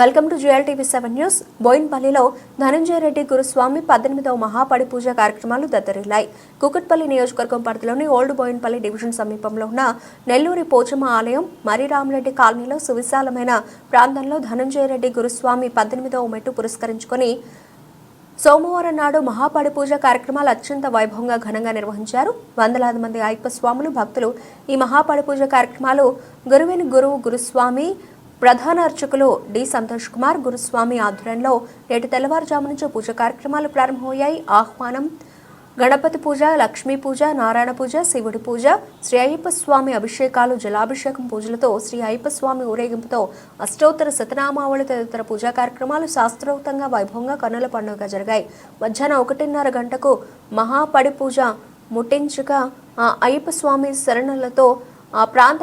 Welcome to GL TV seven news. బోయిన్పల్లిలో Dhananjaya Reddy గురుస్వామి పద్దెనిమిదవ మహాపడి పూజ కార్యక్రమాలు దద్దరిల్లాయి. కుకట్పల్లి నియోజకవర్గం పరిధిలోని ఓల్డ్ బోయిన్పల్లి డివిజన్ సమీపంలో ఉన్న నెల్లూరి పోచమ్మ ఆలయం మరిరామరెడ్డి కాలనీలో సువిశాలమైన ప్రాంతంలో ధనంజయ రెడ్డి గురుస్వామి పద్దెనిమిదవ మెట్టు పురస్కరించుకొని సోమవారం నాడు మహాపాడి పూజ కార్యక్రమాలు అత్యంత వైభవంగా ఘనంగా నిర్వహించారు. వందలాది మంది అయ్యప్ప స్వాములు భక్తులు ఈ మహాపాడి పూజ కార్యక్రమాలు గురువిని గురువు గురుస్వామి ప్రధాన అర్చకులు డి సంతోష్ కుమార్ గురుస్వామి ఆధ్వర్యంలో నేటి తెల్లవారుజాము నుంచి పూజ కార్యక్రమాలు ప్రారంభమయ్యాయి. ఆహ్వానం గణపతి పూజ లక్ష్మీ పూజ నారాయణ పూజ శివుడి పూజ శ్రీ అయ్యప్ప స్వామి అభిషేకాలు జలాభిషేకం పూజలతో శ్రీ అయ్యప్ప స్వామి ఊరేగింపుతో అష్టోత్తర శతనామావళి తదితర పూజా కార్యక్రమాలు శాస్త్రోక్తంగా వైభవంగా కన్నుల పండుగగా జరిగాయి. మధ్యాహ్నం ఒకటిన్నర గంటకు మహాపడి పూజ ముట్టించగా ఆ అయ్యప్ప స్వామి శరణులతో ఆ ప్రాంత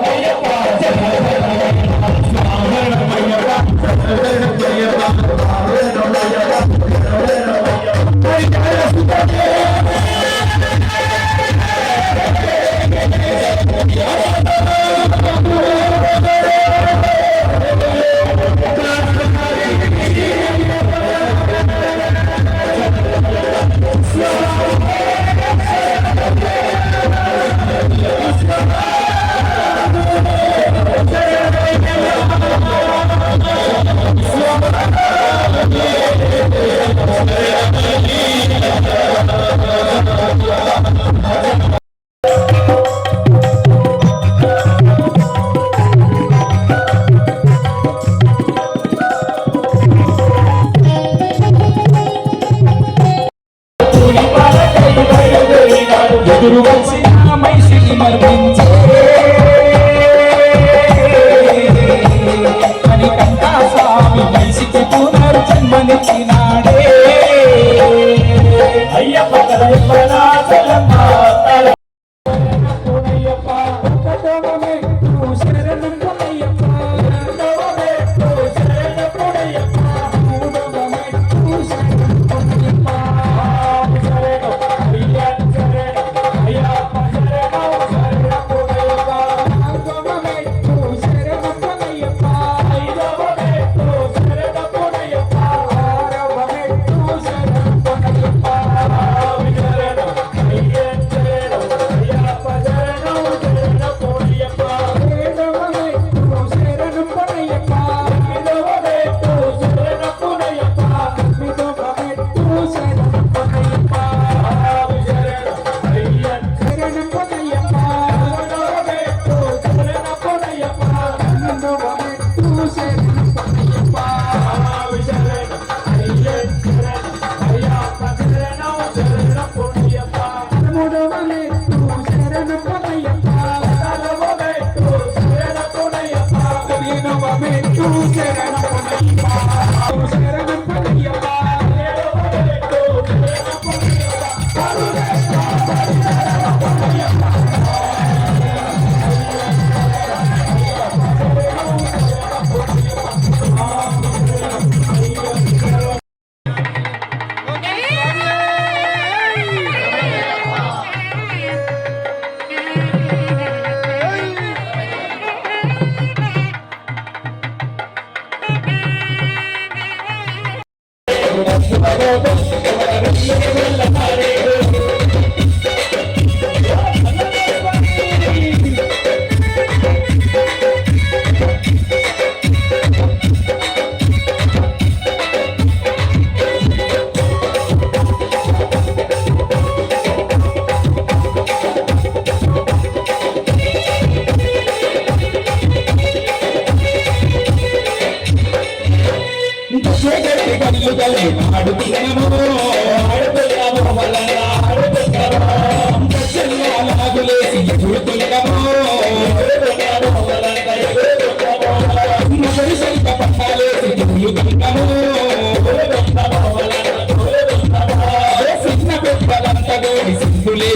মানুষের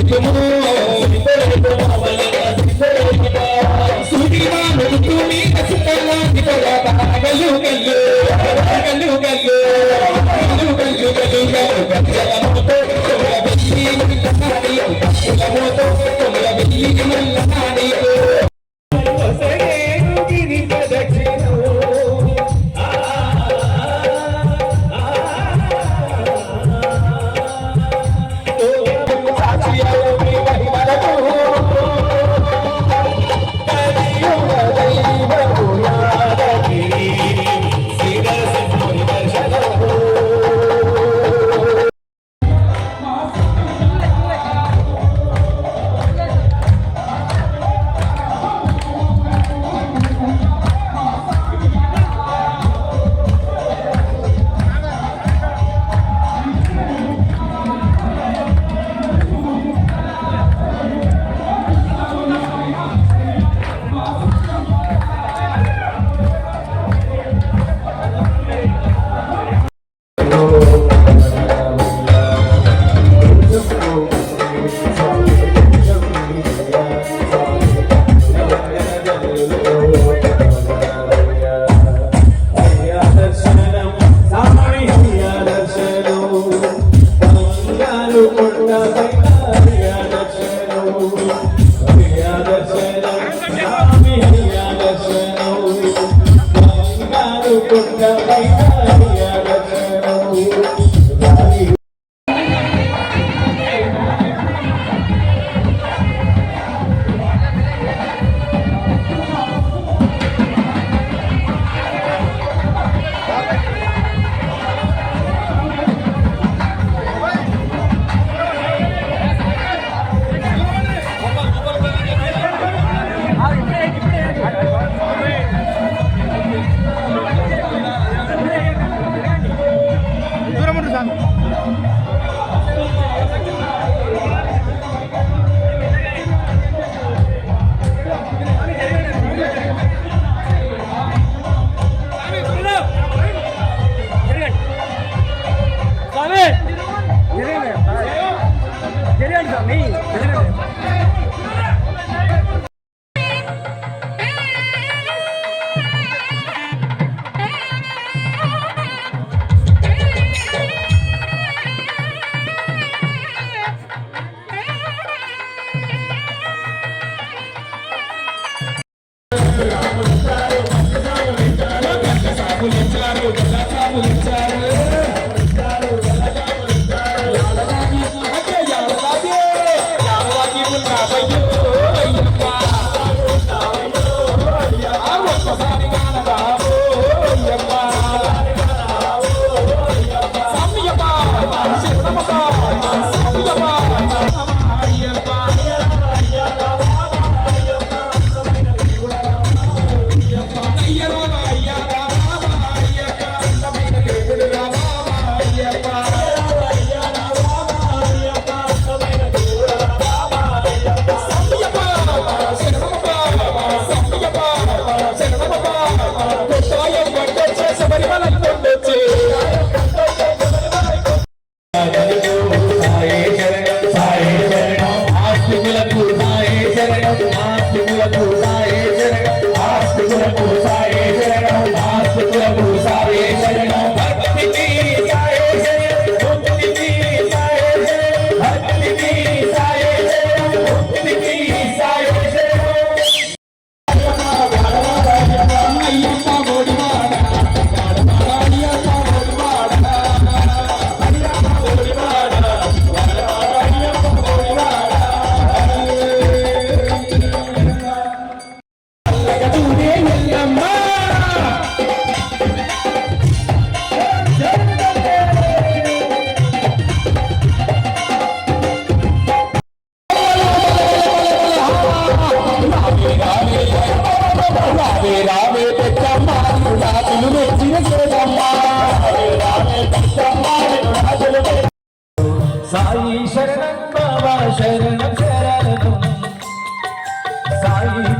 Yo. கொண்டவை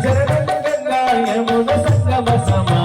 జగన్ గంగా యమున సంగమ సమా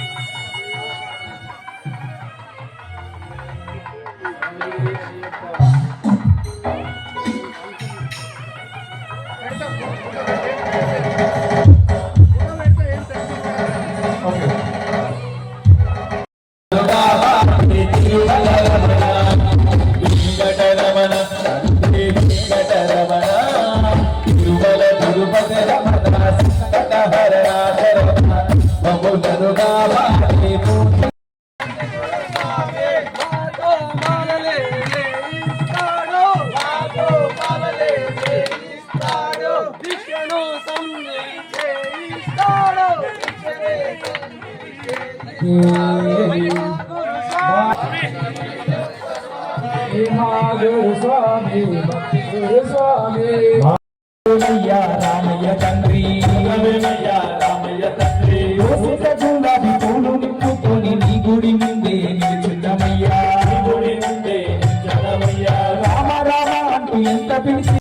స్వామి స్వామి రామయ్య రామయ్య తండ్రి రామయ్య రామయ్య తండ్రి గులాబీ పూలు నీ గుడి ముందే నిలుచున్నమయ్యా గుడి ముందే నిలుచున్నమయ్యా రామ రామ అంటూ ఎంత పిలిచి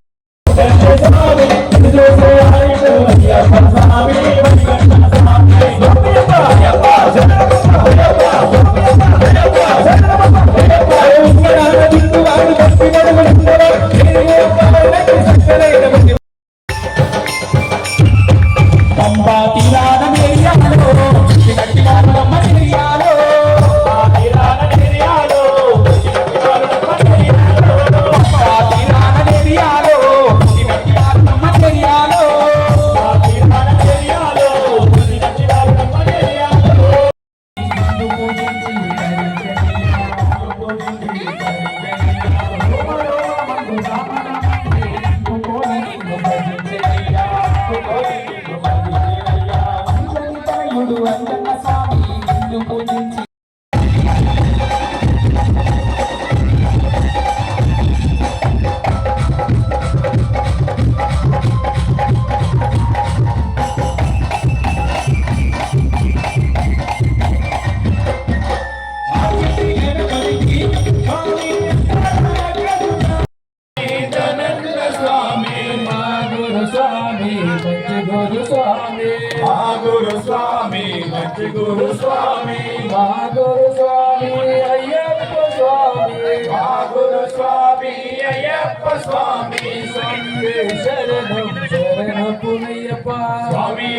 గురు స్వామి మంచి గురు స్వామి మా గురు స్వామి అయ్యప్ప స్వామి మా గురు స్వామి అయ్యప్ప స్వామి స్వామి శరణం శరణపునయ్యప్ప స్వామి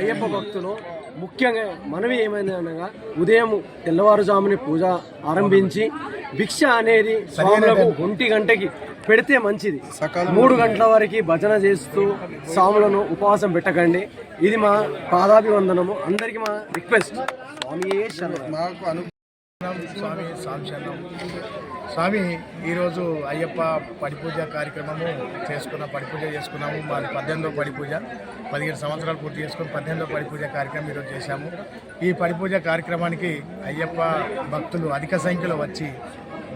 అయ్యప్ప భక్తులు ముఖ్యంగా మనవి ఏమైంది అనగా ఉదయం తెల్లవారుజాముని పూజ ఆరంభించి భిక్ష అనేది స్వాములకు ఒంటి గంటకి పెడితే మంచిది. మూడు గంటల వరకు భజన చేస్తూ స్వాములను ఉపవాసం పెట్టకండి. ఇది మా పాదాభివందనము. అందరికి మా రిక్వెస్ట్. స్వామి మాకు స్వామి సాంశనం స్వామి ఈరోజు అయ్యప్ప పడిపూజ కార్యక్రమము చేసుకున్న పడిపూజ చేసుకున్నాము. మాది పద్దెనిమిదో పడిపూజ. పదిహేను సంవత్సరాలు పూర్తి చేసుకుని పద్దెనిమిదో పడిపూజ కార్యక్రమం ఈరోజు చేశాము. ఈ పడిపూజ కార్యక్రమానికి అయ్యప్ప భక్తులు అధిక సంఖ్యలో వచ్చి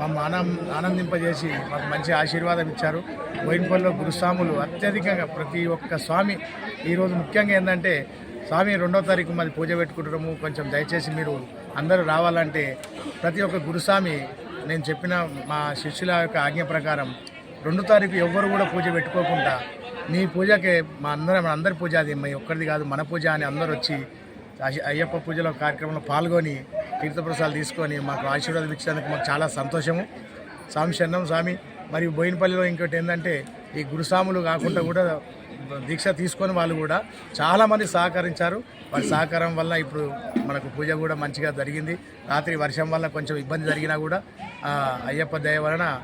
మమ్మల్ని ఆనం ఆనందింపజేసి మాకు మంచి ఆశీర్వాదం ఇచ్చారు. బోయినపల్లిలో గురుస్వాములు అత్యధికంగా ప్రతి ఒక్క స్వామి ఈరోజు ముఖ్యంగా ఏంటంటే స్వామి రెండో తారీఖు మాది పూజ పెట్టుకుంటున్నాము. కొంచెం దయచేసి మీరు అందరూ రావాలంటే ప్రతి ఒక్క గురుస్వామి నేను చెప్పిన మా శిష్యుల యొక్క ఆజ్ఞ ప్రకారం రెండు తారీఖు ఎవ్వరు కూడా పూజ పెట్టుకోకుండా నీ పూజకే మా అందరం మన అందరి పూజ అది మీ ఒక్కరిది కాదు మన పూజ అని అందరూ వచ్చి అయ్యప్ప పూజలో కార్యక్రమంలో పాల్గొని తీర్థప్రసాదాలు తీసుకొని మాకు ఆశీర్వాదం ఇచ్చినందుకు మాకు చాలా సంతోషము. స్వామి శరణం స్వామి. మరియు బోయినపల్లిలో ఇంకోటి ఏంటంటే ఈ గురుస్వాములు కాకుండా కూడా దీక్ష తీసుకొని వాళ్ళు కూడా చాలామంది సహకరించారు. వాళ్ళ సహకారం వల్ల ఇప్పుడు మనకు పూజ కూడా మంచిగా జరిగింది. రాత్రి వర్షం వల్ల కొంచెం ఇబ్బంది జరిగినా కూడా అయ్యప్ప దయ వలన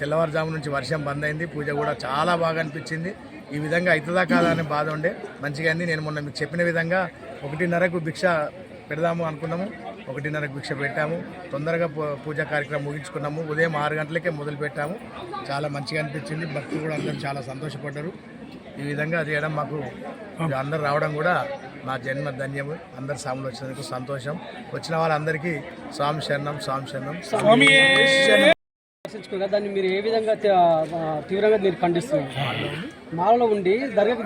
తెల్లవారుజాము నుంచి వర్షం బంద్ అయింది. పూజ కూడా చాలా బాగా అనిపించింది. ఈ విధంగా అవుతుందా కాదా అనే బాధ ఉండే మంచిగా అయింది. నేను మొన్న మీకు చెప్పిన విధంగా ఒకటిన్నరకు భిక్ష పెడదాము అనుకున్నాము. ఒకటిన్నరకు భిక్ష పెట్టాము. తొందరగా పూ- పూజా కార్యక్రమం ముగించుకున్నాము. ఉదయం ఆరు గంటలకే మొదలు పెట్టాము చాలా మంచిగా అనిపించింది. భక్తులు కూడా అందరూ చాలా సంతోషపడ్డారు. ఈ విధంగా చేయడం మాకు అందరు రావడం కూడా నా జన్మ ధన్యము. అందరు స్వాములు వచ్చినందుకు సంతోషం. వచ్చిన వాళ్ళందరికీ స్వామి శరణం స్వామి శరణం. స్వామి. దాన్ని మీరు ఏ విధంగా తీవ్రంగా మీరు ఖండిస్తున్నారు? మాలలో ఉండి దర్గాకి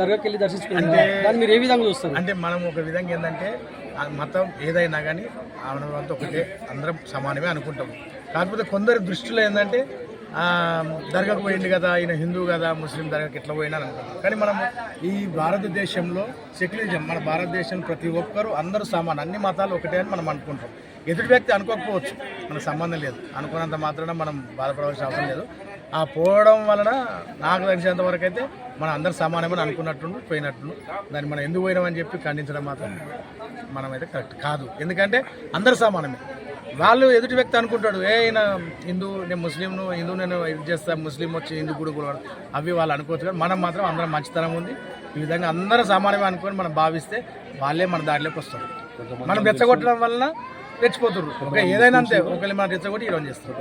దర్గాకి వెళ్ళి దాన్ని మీరు ఏ విధంగా చూస్తారు? అంటే మనం ఒక విధంగా ఏంటంటే మతం ఏదైనా కానీ మనమంతా ఒకటే అందరం సమానమే అనుకుంటాం. కాకపోతే కొందరి దృష్టిలో ఏంటంటే దర్గాకు పోయింది కదా ఈయన హిందూ కదా ముస్లిం దర్గాకి ఎట్లా పోయినా అనుకుంటాం కానీ మనం ఈ భారతదేశంలో సెక్యులరిజం మన భారతదేశం ప్రతి ఒక్కరూ అందరూ సమానం. అన్ని మతాలు ఒకటే అని మనం అనుకుంటాం. ఎదుటి వ్యక్తి అనుకోకపోవచ్చు మనకు సంబంధం లేదు. అనుకున్నంత మాత్రాన మనం బాధపడవలసిన అవసరం లేదు. ఆ పోవడం వలన నాకు తెలిసినంత వరకు అయితే మనం అందరు సమానమని అనుకున్నట్టుండు పోయినట్టుండు. దాన్ని మనం ఎందుకు పోయినామని చెప్పి ఖండించడం మాత్రం మనమైతే కరెక్ట్ కాదు. ఎందుకంటే అందరు సమానమే. వాళ్ళు ఎదుటి వ్యక్తి అనుకుంటాడు ఏ ఈయన హిందూ నేను ముస్లింను హిందూ నేను ఇది చేస్తా ముస్లిం వచ్చి హిందూ గుడి కూడా అవి వాళ్ళు అనుకోవచ్చు కానీ మనం మాత్రం అందరం మంచితనం ఉంది. ఈ విధంగా అందరూ సమానమే అనుకొని మనం భావిస్తే వాళ్ళే మన దారిలోకి వస్తారు. మనం రెచ్చగొట్టడం వలన రెచ్చిపోతున్నారు ఏదైనా అంతే ఒకవేళ మనం రెచ్చగొట్టి ఈరోజు చేస్తారు.